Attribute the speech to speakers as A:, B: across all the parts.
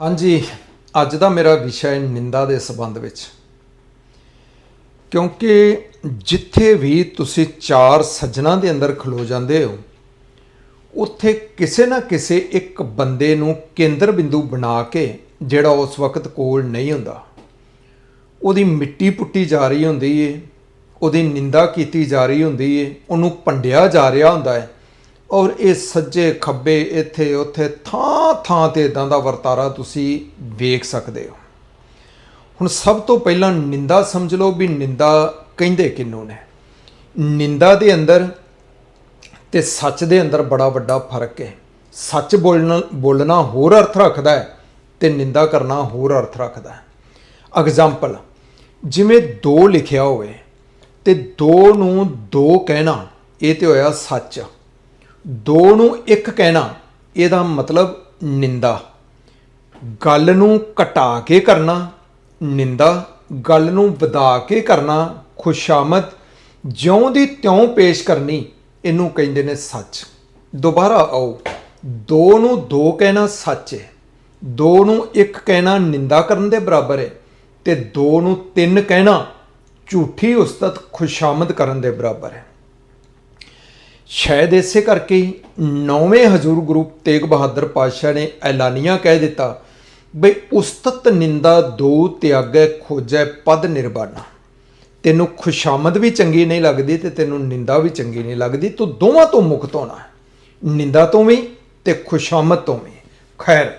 A: ਹਾਂਜੀ, ਅੱਜ ਦਾ ਮੇਰਾ ਵਿਸ਼ਾ ਹੈ ਨਿੰਦਾ ਦੇ ਸੰਬੰਧ ਵਿੱਚ। ਕਿਉਂਕਿ ਜਿੱਥੇ ਵੀ ਤੁਸੀਂ ਚਾਰ ਸੱਜਣਾ ਦੇ ਅੰਦਰ ਖਲੋ ਜਾਂਦੇ ਹੋ, ਉੱਥੇ ਕਿਸੇ ਨਾ ਕਿਸੇ ਇੱਕ ਬੰਦੇ ਨੂੰ ਕੇਂਦਰ ਬਿੰਦੂ ਬਣਾ ਕੇ ਜਿਹੜਾ ਉਸ ਵਕਤ ਕੋਲ ਨਹੀਂ ਹੁੰਦਾ, ਉਹਦੀ ਮਿੱਟੀ ਪੁੱਟੀ ਜਾ ਰਹੀ ਹੁੰਦੀ ਏ, ਉਹਦੀ ਨਿੰਦਾ ਕੀਤੀ ਜਾ ਰਹੀ ਹੁੰਦੀ ਏ, ਉਹਨੂੰ ਭੰਡਿਆ ਜਾ ਰਿਹਾ ਹੁੰਦਾ ਹੈ ਔਰ ਇਹ ਸੱਜੇ ਖੱਬੇ ਇੱਥੇ, ਉੱਥੇ ਥਾਂ ਥਾਂ ਤੇ ਇਦਾਂ ਦਾ ਵਰਤਾਰਾ ਤੁਸੀਂ ਵੇਖ ਸਕਦੇ ਹੋ। ਹੁਣ ਸਭ ਤੋਂ ਪਹਿਲਾਂ ਨਿੰਦਾ ਸਮਝ ਲਓ ਵੀ ਨਿੰਦਾ ਕਹਿੰਦੇ ਕਿੰਨੂੰ ਨੇ। ਨਿੰਦਾ ਦੇ ਅੰਦਰ ਤੇ ਸੱਚ ਦੇ ਅੰਦਰ ਬੜਾ ਵੱਡਾ ਫ਼ਰਕ ਹੈ। ਸੱਚ ਬੋਲਣਾ ਬੋਲਣਾ ਹੋਰ ਅਰਥ ਰੱਖਦਾ ਹੈ ਤੇ ਨਿੰਦਾ ਕਰਨਾ ਹੋਰ ਅਰਥ ਰੱਖਦਾ ਹੈ। ਐਗਜ਼ਾਮਪਲ ਜਿਵੇਂ ਦੋ ਲਿਖਿਆ ਹੋਵੇ ਤੇ ਦੋ ਨੂੰ ਦੋ ਕਹਿਣਾ, ਇਹ ਤੇ ਹੋਇਆ ਸੱਚ। ਦੋ ਨੂੰ ਇੱਕ ਕਹਿਣਾ, ਇਹਦਾ ਮਤਲਬ ਨਿੰਦਾ। ਗੱਲ ਨੂੰ ਘਟਾ ਕੇ ਕਰਨਾ, ਨਿੰਦਾ। ਗੱਲ ਨੂੰ ਵਧਾ ਕੇ ਕਰਨਾ, ਖੁਸ਼ਾਮਦ। ਜਿਉਂ ਦੀ ਤਿਉਂ ਪੇਸ਼ ਕਰਨੀ, ਇਹਨੂੰ ਕਹਿੰਦੇ ਨੇ ਸੱਚ। ਦੁਬਾਰਾ ਆਓ। ਦੋ ਨੂੰ ਦੋ ਕਹਿਣਾ ਸੱਚ ਹੈ। ਦੋ ਨੂੰ ਇੱਕ ਕਹਿਣਾ ਨਿੰਦਾ ਕਰਨ ਦੇ ਬਰਾਬਰ ਹੈ ਤੇ ਦੋ ਨੂੰ ਤਿੰਨ ਕਹਿਣਾ ਝੂਠੀ ਉਸਤਤ ਖੁਸ਼ਾਮਦ ਕਰਨ ਦੇ ਬਰਾਬਰ ਹੈ। ਸ਼ਾਇਦ ਇਸੇ ਕਰਕੇ ਹੀ ਨੌਵੇਂ ਹਜ਼ੂਰ ਗੁਰੂ ਤੇਗ ਬਹਾਦਰ ਪਾਤਸ਼ਾਹ ਨੇ ਐਲਾਨੀਆਂ ਕਹਿ ਦਿੱਤਾ ਬਈ ਉਸਤਤ ਨਿੰਦਾ ਦੋ ਤਿਆਗੈ ਖੋਜੈ ਪਦ ਨਿਰਬਾਨਾ। ਤੈਨੂੰ ਖੁਸ਼ਾਮਦ ਵੀ ਚੰਗੀ ਨਹੀਂ ਲੱਗਦੀ ਤੇ ਤੈਨੂੰ ਨਿੰਦਾ ਵੀ ਚੰਗੀ ਨਹੀਂ ਲੱਗਦੀ, ਤੂੰ ਦੋਵਾਂ ਤੋਂ ਮੁਕਤ ਹੋਣਾ ਨਿੰਦਾ ਤੋਂ ਵੀ ਤੇ ਖੁਸ਼ਾਮਦ ਤੋਂ ਵੀ। ਖੈਰ,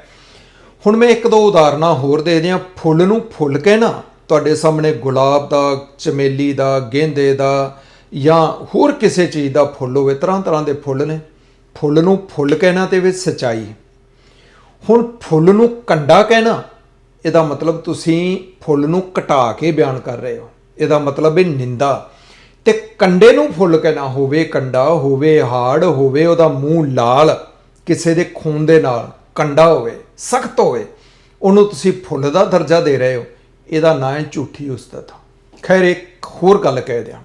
A: ਹੁਣ ਮੈਂ ਇੱਕ ਦੋ ਉਦਾਹਰਨਾਂ ਹੋਰ ਦੇ ਦਿਆਂ। ਫੁੱਲ ਨੂੰ ਫੁੱਲ ਕਹਿਣਾ, ਤੁਹਾਡੇ ਸਾਹਮਣੇ ਗੁਲਾਬ ਦਾ, ਚਮੇਲੀ ਦਾ, ਗੇਂਦੇ ਦਾ ਜਾਂ ਹੋਰ ਕਿਸੇ ਚੀਜ਼ ਦਾ ਫੁੱਲ ਹੋਵੇ, ਤਰ੍ਹਾਂ ਤਰ੍ਹਾਂ ਦੇ ਫੁੱਲ ਨੇ, ਫੁੱਲ ਨੂੰ ਫੁੱਲ ਕਹਿਣਾ ਤੇ ਵਿੱਚ ਸਚਾਈ। ਹੁਣ ਫੁੱਲ ਨੂੰ ਕੰਡਾ ਕਹਿਣਾ, ਇਹਦਾ ਮਤਲਬ ਤੁਸੀਂ ਫੁੱਲ ਨੂੰ ਘਟਾ ਕੇ ਬਿਆਨ ਕਰ ਰਹੇ ਹੋ। ਇਹਦਾ ਮਤਲਬ ਇਹ ਨਿੰਦਾ। ਤੇ ਕੰਡੇ ਨੂੰ ਫੁੱਲ ਕਹਿਣਾ ਹੋਵੇ, ਕੰਡਾ ਹੋਵੇ, ਹਾੜ ਹੋਵੇ, ਉਹਦਾ ਮੂੰਹ ਲਾਲ, ਕਿਸੇ ਦੇ ਖੂਨ ਦੇ ਨਾਲ ਕੰਡਾ ਹੋਵੇ, ਸਖਤ ਹੋਵੇ, ਉਹਨੂੰ ਤੁਸੀਂ ਫੁੱਲ ਦਾ ਦਰਜਾ ਦੇ ਰਹੇ ਹੋ। ਇਹਦਾ ਨਾਂ ਹੈ ਝੂਠੀ ਉਸਤਤ। ਖੈਰ, ਇੱਕ ਹੋਰ ਗੱਲ ਕਹਿ ਦਿਆਂ।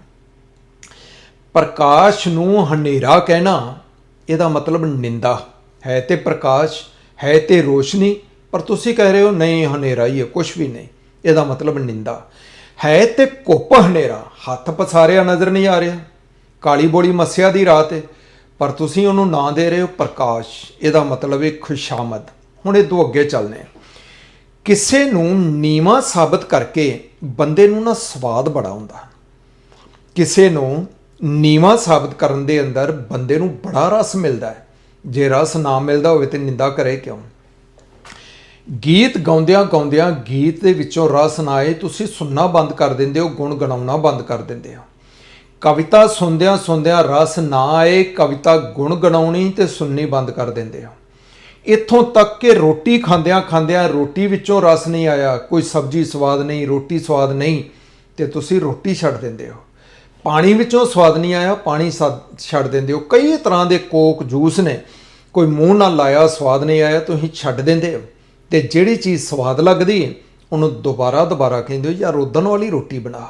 A: ਪ੍ਰਕਾਸ਼ ਨੂੰ ਹਨੇਰਾ ਕਹਿਣਾ, ਇਹਦਾ ਮਤਲਬ ਨਿੰਦਾ ਹੈ ਤੇ ਪ੍ਰਕਾਸ਼ ਹੈ ਤੇ ਰੋਸ਼ਨੀ, ਪਰ ਤੁਸੀਂ ਕਹਿ ਰਹੇ ਹੋ, ਨਹੀਂ, ਹਨੇਰਾ ਹੀ ਹੈ ਕੁਝ ਵੀ ਨਹੀਂ, ਇਹਦਾ ਮਤਲਬ ਨਿੰਦਾ ਹੈ ਤੇ ਕੁੱਪ ਹਨੇਰਾ, ਹੱਥ ਪਸਾਰਿਆ ਨਜ਼ਰ ਨਹੀਂ ਆ ਰਿਹਾ, ਕਾਲੀ ਬੋਲੀ ਮੱਸਿਆ ਦੀ ਰਾਤ ਹੈ, ਪਰ ਤੁਸੀਂ ਉਹਨੂੰ ਨਾਂ ਦੇ ਰਹੇ ਹੋ ਪ੍ਰਕਾਸ਼, ਇਹਦਾ ਮਤਲਬ ਹੈ ਖੁਸ਼ਾਮਦ। ਹੁਣ ਇਹ ਦੋ ਅੱਗੇ ਚੱਲਨੇ ਕਿਸੇ ਨੂੰ ਨੀਵਾ ਸਾਬਤ ਕਰਕੇ ਬੰਦੇ ਨੂੰ ਨਾ ਸਵਾਦ ਬੜਾ ਹੁੰਦਾ। ਕਿਸੇ ਨੂੰ ਨੀਵਾ ਸਾਬਤ ਕਰਨ ਦੇ ਅੰਦਰ ਬੰਦੇ ਨੂੰ ਬੜਾ ਰਸ ਮਿਲਦਾ ਹੈ। ਜੇ ਰਸ ਨਾ ਮਿਲਦਾ ਹੋਵੇ ਤੇ ਨਿੰਦਾ ਕਰੇ ਕਿਉਂ? ਗੀਤ ਗਾਉਂਦਿਆਂ ਗਾਉਂਦਿਆਂ ਗੀਤ ਦੇ ਵਿੱਚੋਂ ਰਸ ਨਾ ਆਏ, ਤੁਸੀਂ ਸੁਣਨਾ ਬੰਦ ਕਰ ਦਿੰਦੇ ਹੋ, ਗੁਣ ਗਣਾਉਣਾ ਬੰਦ ਕਰ ਦਿੰਦੇ ਹੋ। ਕਵਿਤਾ ਸੁਣਦਿਆਂ ਸੁਣਦਿਆਂ ਰਸ ਨਾ ਆਏ, ਕਵਿਤਾ ਗੁਣ ਗਣਾਉਣੀ ਤੇ ਸੁਣਨੀ ਬੰਦ ਕਰ ਦਿੰਦੇ ਹੋ। ਇੱਥੋਂ ਤੱਕ ਕਿ ਰੋਟੀ ਖਾਂਦਿਆਂ ਖਾਂਦਿਆਂ ਰੋਟੀ ਵਿੱਚੋਂ ਰਸ ਨਹੀਂ ਆਇਆ, ਕੋਈ ਸਬਜ਼ੀ ਸਵਾਦ ਨਹੀਂ, ਰੋਟੀ ਸਵਾਦ ਨਹੀਂ ਤੇ ਤੁਸੀਂ ਰੋਟੀ ਛੱਡ ਦਿੰਦੇ ਹੋ। ਪਾਣੀ ਵਿੱਚੋਂ ਸਵਾਦ ਨਹੀਂ ਆਇਆ, ਪਾਣੀ ਸਾ- ਛੱਡ ਦਿੰਦੇ ਹੋ। ਕਈ ਤਰ੍ਹਾਂ ਦੇ ਕੋਕ, ਜੂਸ ਨੇ, ਕੋਈ ਮੂੰਹ ਨਾਲ ਲਾਇਆ, ਸਵਾਦ ਨਹੀਂ ਆਇਆ, ਤੁਸੀਂ ਛੱਡ ਦਿੰਦੇ ਹੋ। ਤੇ ਜਿਹੜੀ ਚੀਜ਼ ਸਵਾਦ ਲੱਗਦੀ ਉਹਨੂੰ ਦੁਬਾਰਾ ਦੁਬਾਰਾ ਕਹਿੰਦੇ ਹੋ, ਯਾਰ, ਉਦਣ ਵਾਲੀ ਰੋਟੀ ਬਣਾ।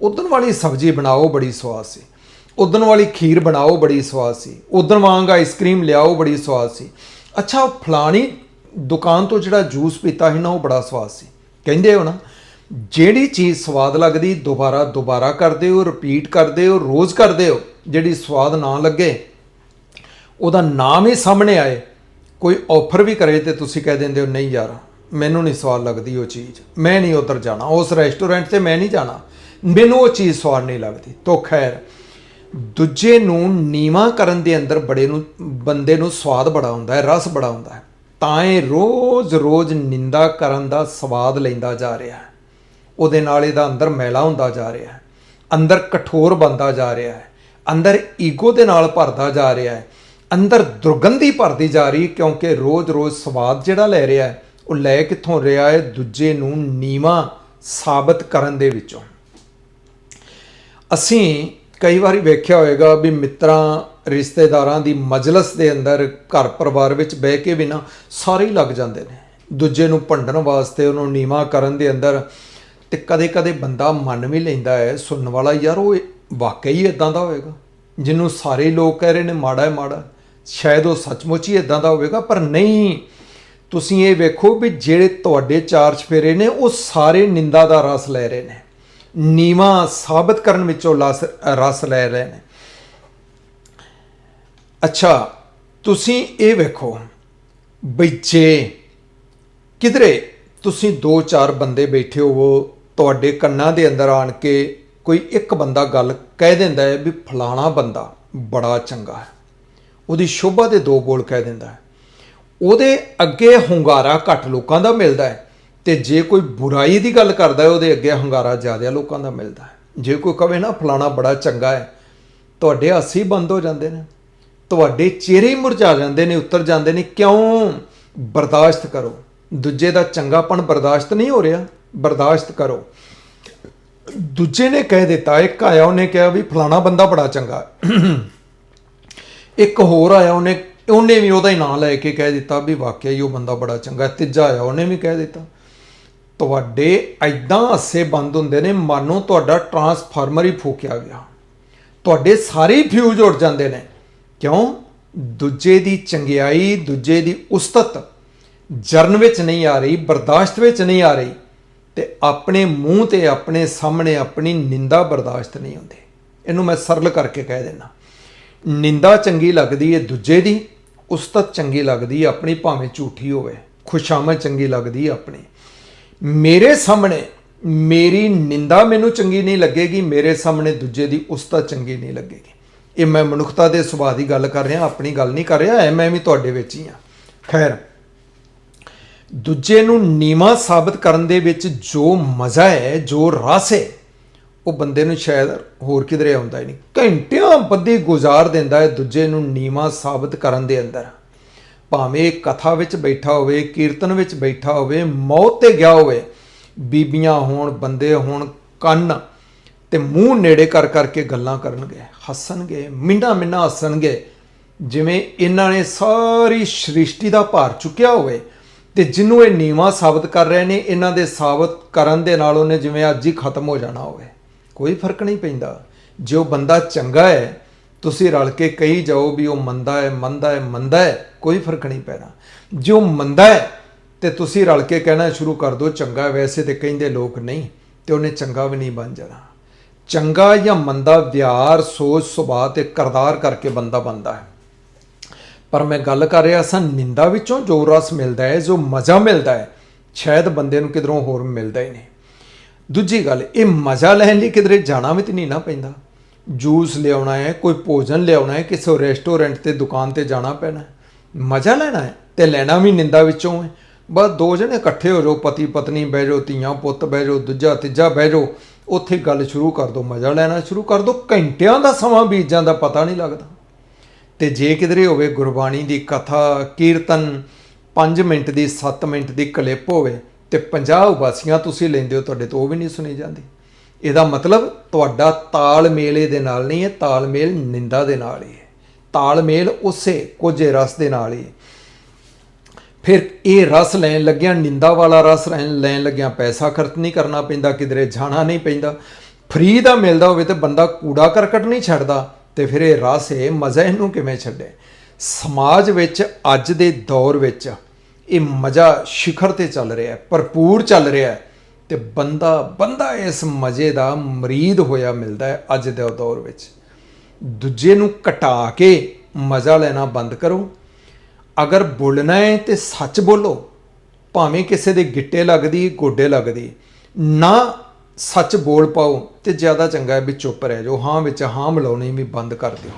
A: ਉਦਣ ਵਾਲੀ ਸਬਜ਼ੀ ਬਣਾਓ, ਬੜੀ ਸਵਾਦ ਸੀ। ਉਦਣ ਵਾਲੀ ਖੀਰ ਬਣਾਓ, ਬੜੀ ਸਵਾਦ ਸੀ। ਉਦਣ ਵਾਂਗ ਆਈਸਕ੍ਰੀਮ ਲਿਆਓ, ਬੜੀ ਸਵਾਦ ਸੀ। ਅੱਛਾ ਫਲਾਣੀ ਦੁਕਾਨ ਤੋਂ ਜਿਹੜਾ ਜੂਸ ਪੀਤਾ ਸੀ ਨਾ, ਉਹ ਬੜਾ ਸਵਾਦ ਸੀ। ਕਹਿੰਦੇ ਹੋ ਨਾ ਜਿਹੜੀ ਚੀਜ਼ ਸਵਾਦ ਲੱਗਦੀ, ਦੁਬਾਰਾ ਦੁਬਾਰਾ ਕਰਦੇ ਹੋ ਰਿਪੀਟ ਕਰਦੇ ਹੋ, ਰੋਜ਼ ਕਰਦੇ ਹੋ, ਜਿਹੜੀ ਸਵਾਦ ਨਾ ਲੱਗੇ, ਉਹਦਾ ਨਾਮ ਹੀ ਸਾਹਮਣੇ ਆਏ, ਕੋਈ ਆਫਰ ਵੀ ਕਰੇ ਤੇ ਤੁਸੀਂ ਕਹਿ ਦਿੰਦੇ ਹੋ, ਨਹੀਂ ਯਾਰ, ਮੈਨੂੰ ਨਹੀਂ ਸਵਾਦ ਲੱਗਦੀ ਉਹ ਚੀਜ਼, ਮੈਂ ਨਹੀਂ ਉਧਰ ਜਾਣਾ, ਉਸ ਰੈਸਟੋਰੈਂਟ ਤੇ ਮੈਂ ਨਹੀਂ ਜਾਣਾ, ਮੈਨੂੰ ਉਹ ਚੀਜ਼ ਸਵਾਦ ਨਹੀਂ ਲੱਗਦੀ। ਤੋ ਖੈਰ, ਦੂਜੇ ਨੂੰ ਨੀਵਾ ਕਰਨ ਦੇ ਅੰਦਰ ਬੜੇ ਨੂੰ, ਬੰਦੇ ਨੂੰ ਸਵਾਦ ਬੜਾ ਹੁੰਦਾ ਹੈ, ਰਸ ਬੜਾ ਹੁੰਦਾ ਹੈ। ਤਾਂ ਇਹ ਰੋਜ਼-ਰੋਜ਼ ਨਿੰਦਾ ਕਰਨ ਦਾ ਸਵਾਦ ਲੈਂਦਾ ਜਾ ਰਿਹਾ ਹੈ। ਉਹਦੇ ਨਾਲ ਇਹਦਾ ਅੰਦਰ ਮੈਲਾ ਹੁੰਦਾ ਜਾ ਰਿਹਾ ਹੈ, ਅੰਦਰ ਕਠੋਰ ਬੰਦਾ ਜਾ ਰਿਹਾ ਹੈ, ਅੰਦਰ ਈਗੋ ਦੇ ਨਾਲ ਭਰਦਾ ਜਾ ਰਿਹਾ ਹੈ, ਅੰਦਰ ਦੁਰਗੰਧੀ ਭਰਦੀ ਜਾ ਰਹੀ ਕਿਉਂਕਿ ਰੋਜ਼-ਰੋਜ਼ ਸਵਾਦ ਜਿਹੜਾ ਲੈ ਰਿਹਾ ਹੈ, ਉਹ ਲੈ ਕਿੱਥੋਂ ਰਿਹਾ ਹੈ? ਦੂਜੇ ਨੂੰ ਨੀਵਾ ਸਾਬਤ ਕਰਨ ਦੇ ਵਿੱਚੋਂ। ਅਸੀਂ ਕਈ ਵਾਰੀ ਵੇਖਿਆ ਹੋਵੇਗਾ ਵੀ ਮਿੱਤਰਾਂ, ਰਿਸ਼ਤੇਦਾਰਾਂ ਦੀ ਮਜਲਿਸ ਦੇ ਅੰਦਰ ਘਰ ਪਰਿਵਾਰ ਵਿੱਚ ਬਹਿ ਕੇ ਵੀ ਨਾ ਸਾਰੇ ਲੱਗ ਜਾਂਦੇ ਨੇ। ਦੂਜੇ ਨੂੰ ਭੰਡਣ ਵਾਸਤੇ, ਉਹਨੂੰ ਨੀਵਾ ਕਰਨ ਦੇ ਅੰਦਰ ਤੇ ਕਦੇ-ਕਦੇ ਬੰਦਾ ਮੰਨ ਵੀ ਲੈਂਦਾ ਹੈ, ਸੁਣਨ ਵਾਲਾ ਯਾਰ ਉਹ ਵਾਕਈ ਇਦਾਂ ਦਾ ਹੋਵੇਗਾ। ਜਿਹਨੂੰ ਸਾਰੇ ਲੋਕ ਕਹਿ ਰਹੇ ਨੇ ਮਾੜਾ ਹੈ, ਮਾੜਾ ਸ਼ਾਇਦ ਉਹ ਸੱਚਮੁੱਚ ਹੀ ਇਦਾਂ ਦਾ ਹੋਵੇਗਾ, ਪਰ ਨਹੀਂ। ਤੁਸੀਂ ਇਹ ਵੇਖੋ ਵੀ ਜਿਹੜੇ ਤੁਹਾਡੇ ਚਾਰ ਚਫੇਰੇ ਨੇ, ਉਹ ਸਾਰੇ ਨਿੰਦਾ ਦਾ ਰਸ ਲੈ ਰਹੇ ਨੇ। ਨੀਵਾ ਸਾਬਤ ਕਰਨ ਵਿੱਚੋਂ ਲਸ- ਰਸ ਲੈ ਰਹੇ ਨੇ। ਅੱਛਾ, ਤੁਸੀਂ ਇਹ ਵੇਖੋ ਬਈ ਜੇ ਕਿਧਰੇ ਤੁਸੀਂ ਦੋ ਚਾਰ ਬੰਦੇ ਬੈਠੇ ਹੋਵੋ ਤੁਹਾਡੇ ਕੰਨਾਂ ਦੇ ਅੰਦਰ ਆਣ ਕੇ ਕੋਈ ਇੱਕ ਬੰਦਾ ਗੱਲ ਕਹਿ ਦਿੰਦਾ ਹੈ ਵੀ ਫਲਾਣਾ ਬੰਦਾ ਬੜਾ ਚੰਗਾ ਹੈ। ਉਹਦੀ ਸ਼ੋਭਾ ਦੇ ਦੋ ਬੋਲ ਕਹਿ ਦਿੰਦਾ ਹੈ। ਉਹਦੇ ਅੱਗੇ ਹੁੰਗਾਰਾ ਘੱਟ ਲੋਕਾਂ ਦਾ ਮਿਲਦਾ ਹੈ ਤੇ ਜੇ ਕੋਈ ਬੁਰਾਈ ਦੀ ਗੱਲ ਕਰਦਾ ਹੈ, ਉਹਦੇ ਅੱਗੇ ਹੁੰਗਾਰਾ ਜ਼ਿਆਦਾ ਲੋਕਾਂ ਦਾ ਮਿਲਦਾ ਹੈ। ਜੇ ਕੋਈ ਕਵੇ ਨਾ, ਫਲਾਣਾ ਬੜਾ ਚੰਗਾ ਹੈ, ਤੁਹਾਡੇ ਹਾਸੀ ਬੰਦ ਹੋ ਜਾਂਦੇ ਨੇ, ਤੁਹਾਡੇ ਚਿਹਰੇ ਮੁਰਝਾ ਜਾਂਦੇ ਨੇ, ਉਤਰ ਜਾਂਦੇ ਨੇ, ਕਿਉਂ? ਬਰਦਾਸ਼ਤ ਕਰੋ। ਦੂਜੇ ਦਾ ਚੰਗਾਪਣ ਬਰਦਾਸ਼ਤ ਨਹੀਂ ਹੋ ਰਿਹਾ। ਬਰਦਾਸ਼ਤ ਕਰੋ। ਦੂਜੇ ਨੇ ਕਹਿ ਦਿੱਤਾ, ਇੱਕ ਆਇਆ, ਉਹਨੇ ਕਿਹਾ ਵੀ ਫਲਾਣਾ ਬੰਦਾ ਬੜਾ ਚੰਗਾ। ਇੱਕ ਹੋਰ ਆਇਆ, ਉਹਨੇ ਉਹਨੇ ਵੀ ਉਹਦਾ ਹੀ ਨਾਂ ਲੈ ਕੇ ਕਹਿ ਦਿੱਤਾ ਵੀ ਵਾਕਿਆ ਹੀ ਉਹ ਬੰਦਾ ਬੜਾ ਚੰਗਾ। ਤੀਜਾ ਆਇਆ, ਉਹਨੇ ਵੀ ਕਹਿ ਦਿੱਤਾ, ਤੁਹਾਡੇ ਐਦਾਂ ਅਸੇ ਬੰਦ ਹੁੰਦੇ ਨੇ, ਮਾਨੋ ਤੁਹਾਡਾ ਟਰਾਂਸਫਾਰਮਰ ਹੀ ਫੂਕਿਆ ਗਿਆ। ਤੁਹਾਡੇ ਸਾਰੇ ਫਿਊਜ਼ ਉੱਡ ਜਾਂਦੇ ਨੇ। ਕਿਉਂ? ਦੂਜੇ ਦੀ ਚੰਗਿਆਈ, ਦੂਜੇ ਦੀ ਉਸਤਤ ਜਰਨ ਵਿੱਚ ਨਹੀਂ ਆ ਰਹੀ, ਬਰਦਾਸ਼ਤ ਵਿੱਚ ਨਹੀਂ ਆ ਰਹੀ। ਤੇ ਆਪਣੇ ਮੂੰਹ ਤੇ ਆਪਣੇ ਸਾਹਮਣੇ ਆਪਣੀ ਨਿੰਦਾ ਬਰਦਾਸ਼ਤ ਨਹੀਂ ਹੁੰਦੀ। ਇਹਨੂੰ ਮੈਂ ਸਰਲ ਕਰਕੇ ਕਹਿ ਦੇਣਾ ਨਿੰਦਾ ਚੰਗੀ ਲੱਗਦੀ ਹੈ ਦੂਜੇ ਦੀ ਉਸਤਤ ਚੰਗੀ ਲੱਗਦੀ ਹੈ ਆਪਣੀ, ਭਾਵੇਂ ਝੂਠੀ ਹੋਵੇ। ਖੁਸ਼ਾਮਦ ਚੰਗੀ ਲੱਗਦੀ ਹੈ ਆਪਣੀ। ਮੇਰੇ ਸਾਹਮਣੇ ਮੇਰੀ ਨਿੰਦਾ ਮੈਨੂੰ ਚੰਗੀ ਨਹੀਂ ਲੱਗੇਗੀ, ਮੇਰੇ ਸਾਹਮਣੇ ਦੂਜੇ ਦੀ ਉਸਤਤ ਚੰਗੀ ਨਹੀਂ ਲੱਗੇਗੀ। ਇਹ ਮੈਂ ਮਨੁੱਖਤਾ ਦੇ ਸੁਭਾਅ ਦੀ ਗੱਲ ਕਰ ਰਿਹਾ, ਆਪਣੀ ਗੱਲ ਨਹੀਂ ਕਰ ਰਿਹਾ ਐ ਮੈਂ ਵੀ ਤੁਹਾਡੇ ਵਿੱਚ ਹੀ ਆ ਖੈਰ ਦੂਜੇ ਨੂੰ ਨੀਵਾ ਸਾਬਤ ਕਰਨ ਦੇ ਵਿੱਚ ਜੋ ਮਜ਼ਾ ਹੈ, ਜੋ ਰਸ ਹੈ, ਉਹ ਬੰਦੇ ਨੂੰ ਸ਼ਾਇਦ ਹੋਰ ਕਿਧਰੇ ਆਉਂਦਾ ਹੀ ਨਹੀਂ। ਘੰਟਿਆਂ ਬੱਧੀ ਗੁਜ਼ਾਰ ਦਿੰਦਾ ਹੈ ਦੂਜੇ ਨੂੰ ਨੀਵਾ ਸਾਬਤ ਕਰਨ ਦੇ ਅੰਦਰ। ਭਾਵੇਂ ਕਥਾ ਵਿੱਚ ਬੈਠਾ ਹੋਵੇ, ਕੀਰਤਨ ਵਿੱਚ ਬੈਠਾ ਹੋਵੇ, ਮੌਤ ਤੇ ਗਿਆ ਹੋਵੇ, ਬੀਬੀਆਂ ਹੋਣ, ਬੰਦੇ ਹੋਣ, ਕੰਨ ਤੇ ਮੂੰਹ ਨੇੜੇ ਕਰ ਕਰਕੇ ਗੱਲਾਂ ਕਰਨਗੇ, ਹੱਸਣਗੇ, ਮਿੰਨਾ ਮਿੰਨਾ ਹੱਸਣਗੇ। ਜਿਵੇਂ ਇਹਨਾਂ ਨੇ ਸਾਰੀ ਸ੍ਰਿਸ਼ਟੀ ਦਾ ਭਾਰ ਚੁੱਕਿਆ ਹੋਵੇ ਤੇ ਜਿਹਨੂੰ ਇਹ ਨੀਵਾ ਸਾਬਤ ਕਰ ਰਹੇ ਨੇ, ਇਹਨਾਂ ਦੇ ਸਾਬਤ ਕਰਨ ਦੇ ਨਾਲ ਉਹਨੇ ਜਿਵੇਂ ਅੱਜ ਹੀ ਖਤਮ ਹੋ ਜਾਣਾ ਹੋਵੇ। ਕੋਈ ਫ਼ਰਕ ਨਹੀਂ ਪੈਂਦਾ। ਜੇ ਉਹ ਬੰਦਾ ਚੰਗਾ ਹੈ, ਤੁਸੀਂ ਰਲ ਕੇ ਕਹੀ ਜਾਓ ਵੀ ਉਹ ਮੰਦਾ ਹੈ ਮੰਦਾ ਹੈ ਮੰਦਾ ਹੈ, ਕੋਈ ਫ਼ਰਕ ਨਹੀਂ ਪੈਣਾ। ਜੇ ਉਹ ਮੰਦਾ ਹੈ, ਤੇ ਤੁਸੀਂ ਰਲ ਕੇ ਕਹਿਣਾ ਸ਼ੁਰੂ ਕਰ ਦਿਓ, ਚੰਗਾ ਵੈਸੇ ਤੇ ਕਹਿੰਦੇ ਲੋਕ ਨਹੀਂ, ਤੇ ਉਹਨੇ ਚੰਗਾ ਵੀ ਨਹੀਂ ਬਣ ਜਾਣਾ। ਚੰਗਾ ਜਾਂ ਮੰਦਾ ਵਿਹਾਰ, ਸੋਚ, ਸੁਭਾਅ ਤੇ ਕਰਦਾਰ ਕਰਕੇ ਬੰਦਾ ਬਣਦਾ ਹੈ। ਪਰ ਮੈਂ ਗੱਲ ਕਰ ਰਿਹਾ ਸਾਂ ਨਿੰਦਾ ਵਿੱਚੋਂ ਜੋ ਰਸ ਮਿਲਦਾ ਹੈ, ਜੋ ਮਜ਼ਾ ਮਿਲਦਾ ਹੈ, ਸ਼ਾਇਦ ਬੰਦੇ ਨੂੰ ਕਿਧਰੋਂ ਹੋਰ ਮਿਲਦਾ ਹੀ ਨਹੀਂ। ਦੂਜੀ ਗੱਲ, ਇਹ ਮਜ਼ਾ ਲੈਣ ਲਈ ਕਿਧਰੇ ਜਾਣਾ ਵੀ ਤੇ ਨਹੀਂ ਨਾ ਪੈਂਦਾ। ਜੂਸ ਲਿਆਉਣਾ ਹੈ, ਕੋਈ ਭੋਜਨ ਲਿਆਉਣਾ ਹੈ, ਕਿਸੇ ਰੈਸਟੋਰੈਂਟ ਤੇ, ਦੁਕਾਨ ਤੇ ਜਾਣਾ ਪੈਣਾ ਮਜ਼ਾ ਲੈਣਾ ਹੈ ਤੇ ਲੈਣਾ ਵੀ ਨਿੰਦਾ ਵਿੱਚੋਂ ਹੈ। ਬਸ ਦੋ ਜਣੇ ਇਕੱਠੇ ਹੋ ਜਾਓ, ਪਤੀ ਪਤਨੀ ਬਹਿ ਜਾਓ, ਧੀਆਂ ਪੁੱਤ ਬਹਿ ਜਾਓ, ਦੂਜਾ ਤੀਜਾ ਬਹਿ ਜਾਓ, ਉੱਥੇ ਗੱਲ ਸ਼ੁਰੂ ਕਰ ਦਿਓ, ਮਜ਼ਾ ਲੈਣਾ ਸ਼ੁਰੂ ਕਰ ਦਿਓ। ਘੰਟਿਆਂ ਦਾ ਸਮਾਂ ਬੀਤ ਜਾਂਦਾ, ਪਤਾ ਨਹੀਂ ਲੱਗਦਾ। ਤੇ ਜੇ ਕਿਧਰੇ ਹੋਵੇ ਗੁਰਬਾਣੀ ਦੀ ਕਥਾ, ਕੀਰਤਨ 5 ਮਿੰਟ ਦੀ 7 ਮਿੰਟ ਦੀ ਕਲਿੱਪ ਹੋਵੇ ਤੇ 50 ਉਬਾਸੀਆਂ ਤੁਸੀਂ ਲੈਂਦੇ ਹੋ, ਤੁਹਾਡੇ ਤੋਂ ਉਹ ਵੀ ਨਹੀਂ ਸੁਣੀ ਜਾਂਦੀ। ਇਹਦਾ ਮਤਲਬ ਤੁਹਾਡਾ ਤਾਲਮੇਲ ਇਹਦੇ ਨਾਲ ਨਹੀਂ ਹੈ ਤਾਲਮੇਲ ਨਿੰਦਾ ਦੇ ਨਾਲ ਹੀ ਹੈ। ਤਾਲਮੇਲ ਉਸੇ ਕੋਝੇ ਰਸ ਦੇ ਨਾਲ ਹੀ ਹੈ। ਫਿਰ ਇਹ ਰਸ ਲੈਣ ਲੱਗਿਆ, ਨਿੰਦਾ ਵਾਲਾ ਰਸ ਲੈਣ ਲੈਣ ਲੱਗਿਆ ਪੈਸਾ ਖਰਚ ਨਹੀਂ ਕਰਨਾ ਪੈਂਦਾ, ਕਿਧਰੇ ਜਾਣਾ ਨਹੀਂ ਪੈਂਦਾ। ਫ੍ਰੀ ਦਾ ਮਿਲਦਾ ਹੋਵੇ ਤੇ ਬੰਦਾ ਕੂੜਾ ਕਰਕਟ ਨਹੀਂ ਛੱਡਦਾ। ਤੇ ਫਿਰ ਇਹ ਰਸ ਇਹ ਮਜ਼ਾ ਇਹਨੂੰ ਕਿਵੇਂ ਛੱਡੇ? ਸਮਾਜ ਵਿੱਚ ਅੱਜ ਦੇ ਦੌਰ ਵਿੱਚ ਇਹ ਮਜ਼ਾ ਸ਼ਿਖਰ ਤੇ ਚੱਲ ਰਿਹਾ ਹੈ, ਭਰਪੂਰ ਚੱਲ ਰਿਹਾ ਹੈ ਤੇ ਬੰਦਾ ਬੰਦਾ ਇਸ ਮਜ਼ੇ ਦਾ ਮਰੀਦ ਹੋਇਆ ਮਿਲਦਾ ਹੈ ਅੱਜ ਦੇ ਦੌਰ ਵਿੱਚ। ਦੂਜੇ ਨੂੰ ਘਟਾ ਕੇ ਮਜ਼ਾ ਲੈਣਾ ਬੰਦ ਕਰੋ। ਅਗਰ ਬੋਲਣਾ ਹੈ ਤੇ ਸੱਚ ਬੋਲੋ, ਭਾਵੇਂ ਕਿਸੇ ਦੇ ਗਿੱਟੇ ਲੱਗਦੀ, ਗੋਡੇ ਲੱਗਦੀ, ਨਾ ਸੱਚ ਬੋਲ ਪਾਓ ਤੇ ਜ਼ਿਆਦਾ ਚੰਗਾ ਹੈ ਵੀ ਚੁੱਪ ਰਹਿ ਜਾਓ, ਹਾਂ ਵਿੱਚ ਹਾਂ ਮਿਲਾਉਣੀ ਵੀ ਬੰਦ ਕਰ ਦਿਓ।